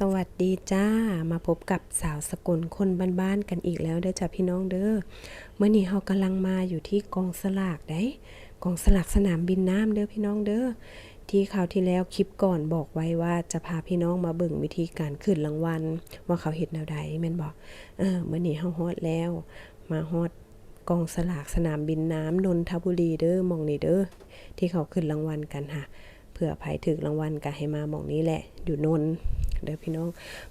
สวัสดีจ้ามาพบกับสาวสกลคนบ้านๆกันอีกแล้วเด้อจ้ะพี่น้องเด้อเมื่อนี้เฮากำลังมาอยู่ที่กองสลากได้กองสลากสนามบินน้ำเด้อพี่น้องเด้อที่คราวที่แล้วคลิปก่อนบอกไว้ว่าจะพาพี่น้องมาเบิ่งวิธีการขึ้นรางวัลว่าเขาเฮ็ดแนวใดแม่นบอกเออเมื่อนี้เฮาฮอดแล้ว มาฮอดกองสลากสนามบินน้ำนนทบุรีเด้อมองนี่เด้อที่เขาขึ้นรางวัลกันค่ะเผื่อภัยถึกรางวัลก็ให้มามองนี้แหละ อยู่นนท เด้อพี่น้อง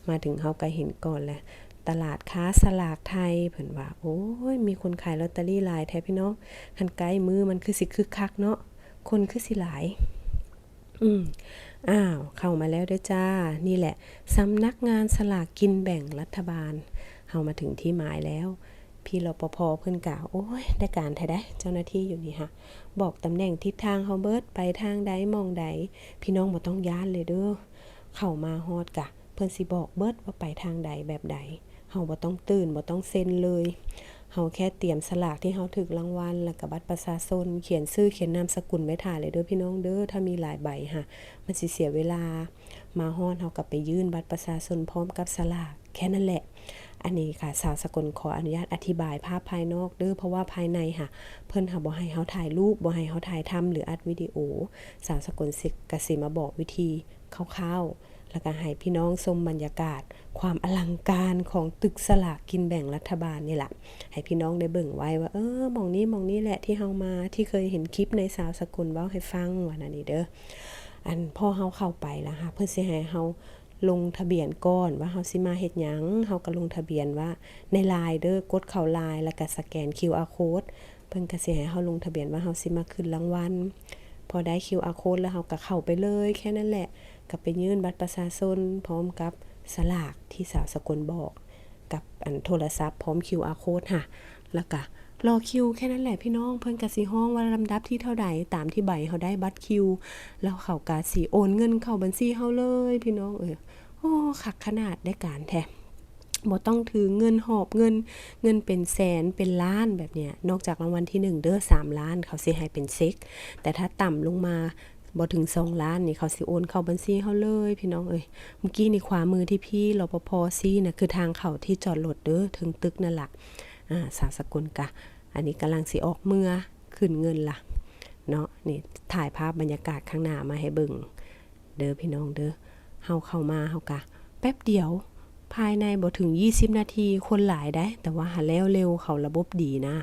มาถึงเขาก็เห็นก่อนแหละตลาดค้าสลากไทยเพิ่นว่า โอ้ย มีคนขายลอตเตอรี่หลายแท้พี่น้องคันใกล้มือมันคือสิคึกคักเนาะคนคือสิหลาย อืมอ้าว เข้ามาแล้วเด้อจ้า นี่แหละสำนักงานสลากกินแบ่งรัฐบาลเฮามาถึงที่หมายแล้ว พี่รปภเพิ่นกล่าวโอ้ย ได้การแท้ได้ เจ้าหน้าที่อยู่นี่ค่ะบอกตำแหน่งทิศทางเฮาเบิดไปทางใดมองใดพี่น้องบ่ต้องย้านเลยเด้อ เข้ามาฮอดกะ เพิ่นสิบอกเบิดว่าไปทางใดแบบใดเฮาบ่ต้องตื่นบ่ต้องเซ็นเลยเฮาแค่เตรียมสลากที่เฮาถึกรางวัลแล้วก็บัตรประชาชนเขียนชื่อเขียนนามสกุลไว้ถ่ายเลยเด้อพี่น้องเด้อถ้ามีหลายใบค่ะมันสิเสียเวลา มาฮอดเฮาก็ไปยื่นบัตรประชาชนพร้อมกับสลากแค่นั้นแหละ อันนี้ค่ะสาวสกลขออนุญาตอธิบายภาพภายนอกเด้อเพราะว่าภายในค่ะ เพิ่นค่ะบ่ให้เฮาถ่ายรูปบ่ให้เฮาถ่ายทำหรืออัดวิดีโอ สาวสกลสิกสิมาบอกวิธีคร่าวๆแล้วก็ให้พี่น้องชมบรรยากาศ ความอลังการของตึกสลากกินแบ่งรัฐบาลนี่แหละให้พี่น้องได้เบิ่งไว้ว่า เออมองนี้มองนี้แหละที่เฮามาที่เคยเห็นคลิปในสาวสกลเว้าให้ฟังว่านั่นนี่เด้ออันพ่อเฮาเข้าไปแล้วค่ะเพิ่นสิให้เฮา ลงทะเบียนก่อนว่าเฮาสิมาเฮ็ดหยังเฮาก็ลงทะเบียนว่าในไลน์เด้อกดเข้าไลน์แล้วก็สแกน QR code เพิ่นก็สิให้เฮาลงทะเบียนว่าเฮาสิมาขึ้นรางวัลพอได้ QR code แล้วเฮาก็เข้าไปเลย แค่นั้นแหละก็ไปยื่นบัตรประชาชนพร้อมกับสลากที่สาวสกลบอก กับอันโทรศัพท์พร้อม QR code ค่ะ แล้วก็ รอคิวแค่นั้นแหละพี่น้องเพิ่นก็สิฮ้องว่าลำดับที่เท่าใดตามที่ใบเฮาได้บัตรคิว แล้วเขาก็สิโอนเงินเข้าบัญชีเฮาเลยพี่น้องเอ้ยโอ้ขักขนาดได้การแท้บ่ต้องถือเงินหอบเงินเงินเป็นแสนเป็นล้านแบบเนี้ยนอกจากรางวัลที่ 1 เด้อ3ล้าน เขาสิให้เป็นเช็คแต่ถ้าต่ำลงมาบ่ถึง2ล้านนี่เขาสิโอนเข้าบัญชีเฮาเลยพี่น้องเอ้ยเมื่อกี้นี่ขวามือที่พี่รปภซี่น่ะคือทางเข้าที่จอดรถเด้อถึงตึกนั่นล่ะอ่าสาสกุลกะ อันนี้กำลังสิออกเมื่อขึ้นเงินล่ะเนาะนี่ถ่ายภาพบรรยากาศข้างหน้ามาให้เบิ่งเด้อพี่น้องเด้อเฮาเข้ามาเฮากะ แป๊บเดียวภายในบ่ถึง 20 นาทีคนหลายได้ แต่ว่าหาแล้วเร็วเขาระบบดีนะ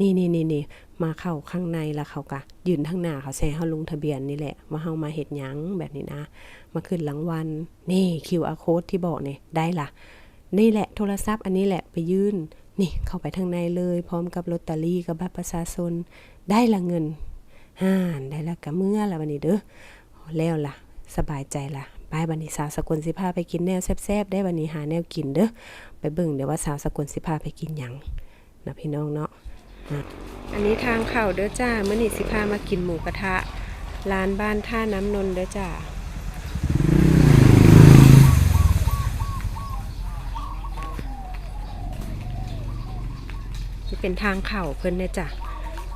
นี่นี่นี่นี่มาเข้าข้างในล้วเขากะ ยืนทางหน้าเขาแซ่เฮาลงทะเบียนนี่แหละ ว่าเฮามาเฮ็ดหยังแบบนี้นะ มาขึ้นรางวัลนี่ QR code ที่บอกนี่ได้ล่ะนี่แหละโทรศัพท์อันนี้แหละไปยื่น นี่เข้าไปทางในเลย พร้อมกับลอตเตอรี่กับบัตรประชาชนได้ละเงินห่านได้ละกะเมื่อละวันนี้เด้อแล้วล่ะ สบายใจละบายบันนี้สาวสกุลสิพาไปกินแนวแซ่บๆได้วันนี้หาแนวกินเด้อไปเบิ่งเดี๋ยวว่าสาวสกุลสิพาไปกินหยังนะพี่น้องเนาะอันนี้ทางเข้าเด้อจ้าเมื้อนี้สิพามากินหมูกระทะร้านบ้านท่าน้ำนนท์เด้อจ้าี่เป็นทางเข้าเพิ่นเด้อจ้ะ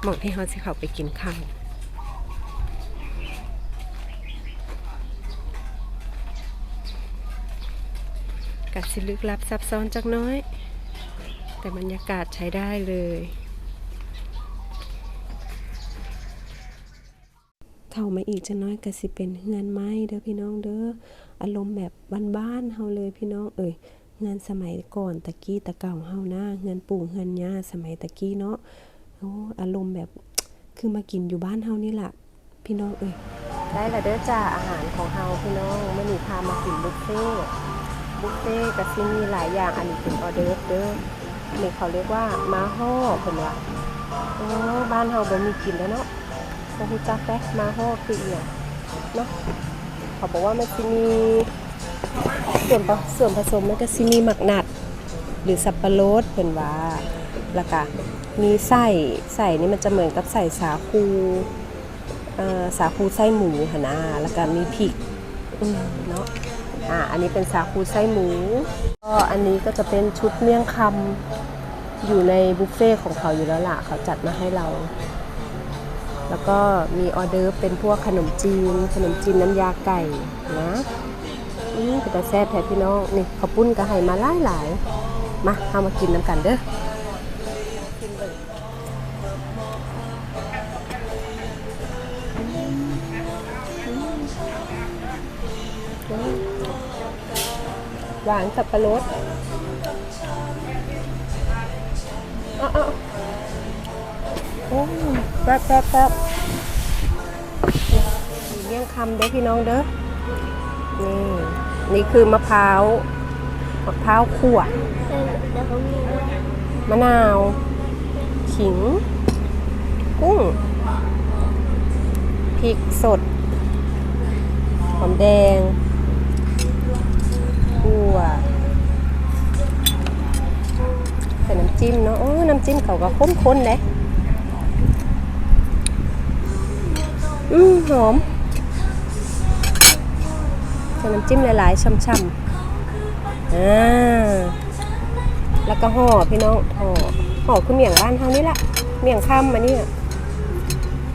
หมองที่เฮาสิเขาไปกินข้าวกัดสิลึกลับซับซ้อนจักน้อย แต่บรรยากาศใช้ได้เลยเข้ามาอีกจะน้อยก็สิเป็นเฮือนไม้เด้อพี่น้องเด้ออารมณ์แบบบ้านๆเฮาเลยพี่น้องเอ่ย เฮือนสมัยก่อนตะกี้ตะเก่าเฮานะเฮือนปู่เฮือนย่าสมัยตะกี้เนาะโอ้อารมณ์แบบคือมากินอยู่บ้านเฮานี่แหละพี่น้องเอ่ยได้ละเด้อจ้าอาหารของเฮาพี่น้องมื้อนี้พามากินบุฟเฟ่บุฟเฟ่ต์ก็สิมีหลายอย่างอันนี้เป็นออเดิร์ฟเด้อนี่เขาเรียกว่ามาฮ่อเพิ่นว่าโอ้บ้านเฮาบ่มีกินแล้วเนาะบ่ฮู้จักแด้มาฮ่อคืออีหยังเนาะเขาบอกว่ามันสิมี ส่วนผส่วนผสมมันก็สิมีหมักหนัด หรือสับปะรดเพิ่นว่าแล้วก็มีไส้ไส้นี่มันจะเหมือนกับใส่สาคูสาคูไส้หมูหนะแล้วก็มีพริกเนาะอ่าอันนี้เป็นสาคูไส้หมูก็อันนี้ก็จะเป็นชุดเมี่ยงคำอยู่ในบุฟเฟ่ของเขาอยู่แล้วล่ะเขาจัดมาให้เรา แล้วก็มีออเดอร์เป็นพวกขนมจีน ขนมจีนน้ำยาไก่นะ ออืมเป็นตาแซ่บแท้พี่น้องนี่ข้าวปุ้นก็ให้มาหลายหลายมาเอามากินน้ำกันเด้อหวานสับปะรดอาเอาโอ้แซ่บแซ่บแซ่บมีเมี่ยงคำเด้อพี่น้องเด้อ นี่ นี่คือมะพร้าว มะพร้าวขั่วแล้วเขามีมะนาว ขิง กุ้ง พริกสด หอมแดงขั่วใส่น้ำจิ้มเนาะ โอ้ น้ำจิ้มเขาก็ข้นๆเลย อืมหอม ส่น้ำจิ้มหลายๆช่ำๆอ่าแล้วก็ห่อพี่น้องห่อห่อคือเมี่ยงบ้านเฮานี่แหละเมี่ยงค่ำมาเนี่ย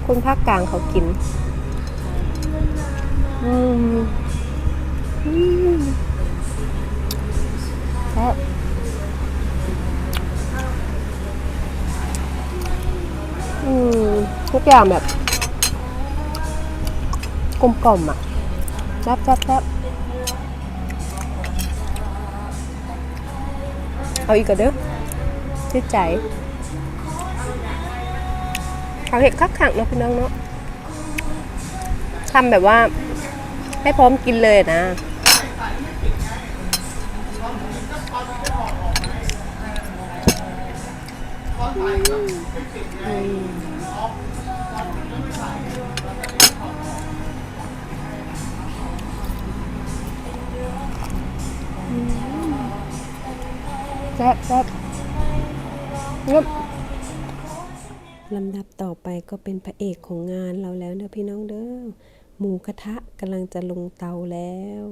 คนภาคกลางเขากินอืมอืมแล้วอืมทุกอย่างแบบกลมกล่อมอะแซ่บแซ่บแซ่บ เอาอีกก็เด้อชื่อใจเอาเห็ดคักขังเนาะพี่น้องเนาะทำแบบว่าให้พร้อมกินเลยนะแซ่บแซ่บงบลำดับต่อไปก็เป็นพระเอกของงานเราแล้วเด้อพี่น้องเด้อหมูกระทะกำลังจะลงเตาแล้ว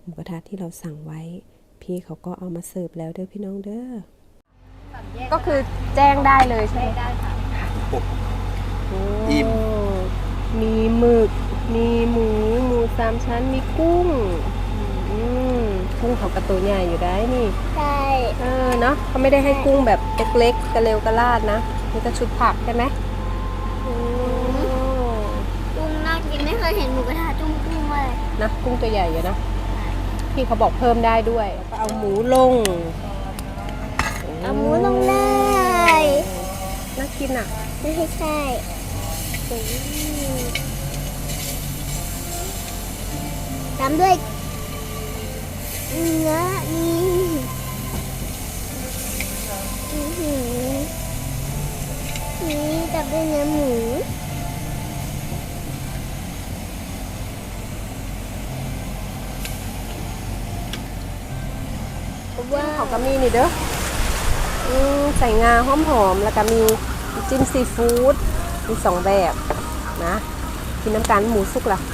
หมูกระทะที่เราสั่งไว้ พี่เขาก็เอามาเสิร์ฟแล้วเด้อพี่น้องเด้อก็คือแจ้งได้เลยใช่ไหมได้ค่ะอิ่มมีหมึก มีหมู หมูสามชั้น มีกุ้ง อืม กุ้งเขากระตัวใหญ่อยู่ได้นี่ ใช่เออเนาะเขาไม่ได้ให้กุ้งแบบเล็กๆกระเลวกระลาดนะมีแต่ชุดผักใช่ไหมโอ้กุ้งน่ากินไม่เคยเห็นหมูกระทะจุ้งกุ้งเลยนะกุ้งตัวใหญ่อยู่นะพี่เขาบอกเพิ่มได้ด้วยแล้วก็เอาหมูลงเอาหมูลงเลยน่ากินอะไม่ใช่ใช่ตามด้วย เนื้อนี่อื้อหือนี่ตามด้วยเนื้อหมูว้าวเขาก็มีนี่เด้ออืมใส่งาหอมๆ แล้วก็มีจิ้มซีฟู้ด มีสองแบบนะ กินน้ำกันหมูสุกล่ะอื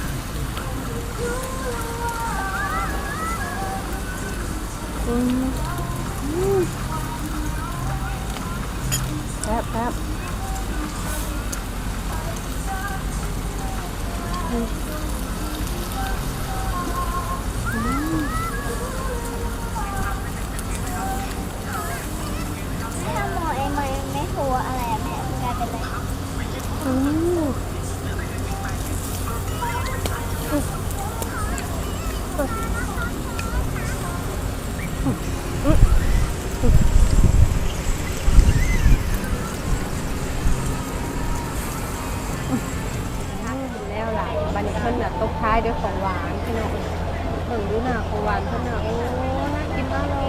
แล้วล่ะบันนี้เพิ่นน่ะตบท้ายด้วยของหวานพี่น้องเพิ่งดูหน้าของหวานเพิ่นน่ะโอ้น่ากินมากเลย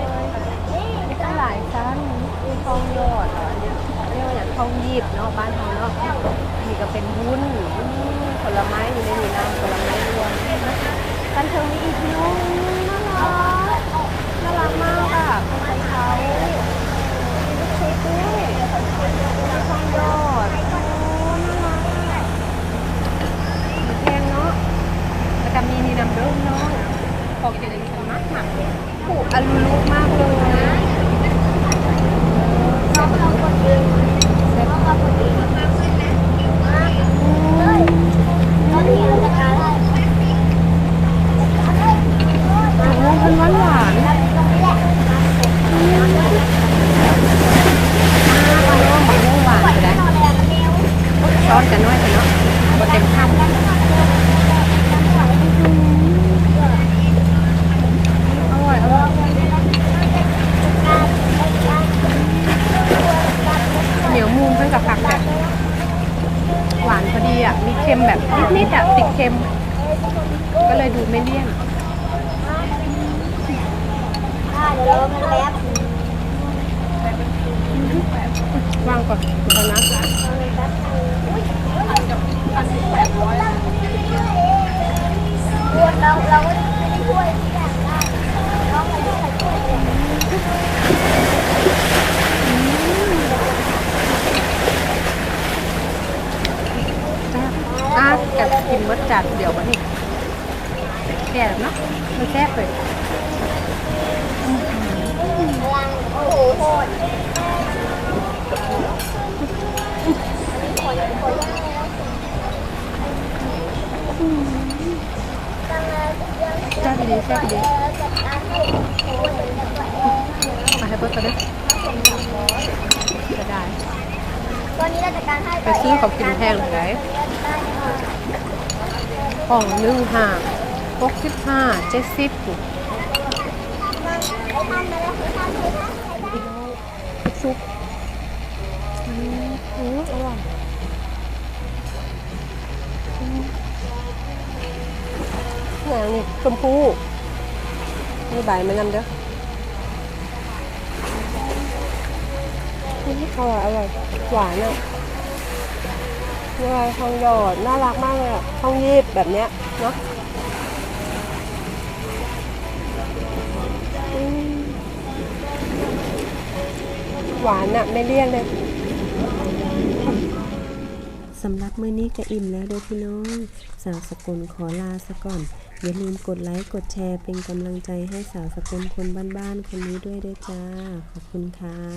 มีตั้งหลายชั้นมีทองหยอดเหรออันเนี้เรียกว่าอย่างทองหยิบเนาะบ้านเราเนาะีก็เป็นวุ้นผลไม้อยู่ในนี้นะผลไม้รวมกันเทิงมีอีกน้องน่ารักน่ารักมากอะของเขามีลูกเชฟด้วยมีทองยอดโอ้น่ารักอะ แพงเนาะแล้วก็มีนี่น้ำเด้อเนาะพอกินอะไรกันมากหนักผูอลูลูมากเลยนะ น้องเราคนดีน้องเราคนดีมากเลยนะมากเลยน้องที่เราจะการได้จัดการได้ มันหวานหวาน ตรงนี้แหละ บักม่วงหวานไปได้ซ้อนกันน้อยกันเนาะบ่เต็มคำอร่อยอร่อยเหนียวมูนเพิ่งกับผักแบบหวานพ อะ มีเค็มแบบนิดๆอะติดเค็ม ก็เลยดูไม่เลี่ยนอ่าเดี๋ยวางก่อนเดี๋ยวนะเราเราไม่ได้ช่วยที่อย่างได้เราไม่ได้ช่วยเลย อะกับ กินมดจัดเดียววันนี้แก่แล้วเนาะมันแซ่บเลยโอ้โหโหดแซ่บดีแซ่บดีมาให้เบิร์ตกันด้วยจะได้ ตอนนี้เราจะการให้ไปซื้อของกินแพงเลยก ล่องหนึ่งห่าหกสิบห้าเจ็ดสิบซุปอืมอืมอร่อยอืมแหนนี่ชมพู่นี่ใบมันนำเด้ออืมอร่อยอร่อย หวานอะ นี่อะไรทองหยอดน่ารักมากเลยอะทองยีบแบบเนี้ยเนาะหวานอะไม่เลี่ยนเลยสำหรับมื้อนี้ก็อิ่มแล้วเด้อพี่น้อง สาวสกุลขอลาซะก่อน อย่าลืมกดไลค์กดแชร์เป็นกำลังใจให้สาวสกุลคนบ้านๆคนนี้ด้วยเด้อจ้า ขอบคุณค่ะ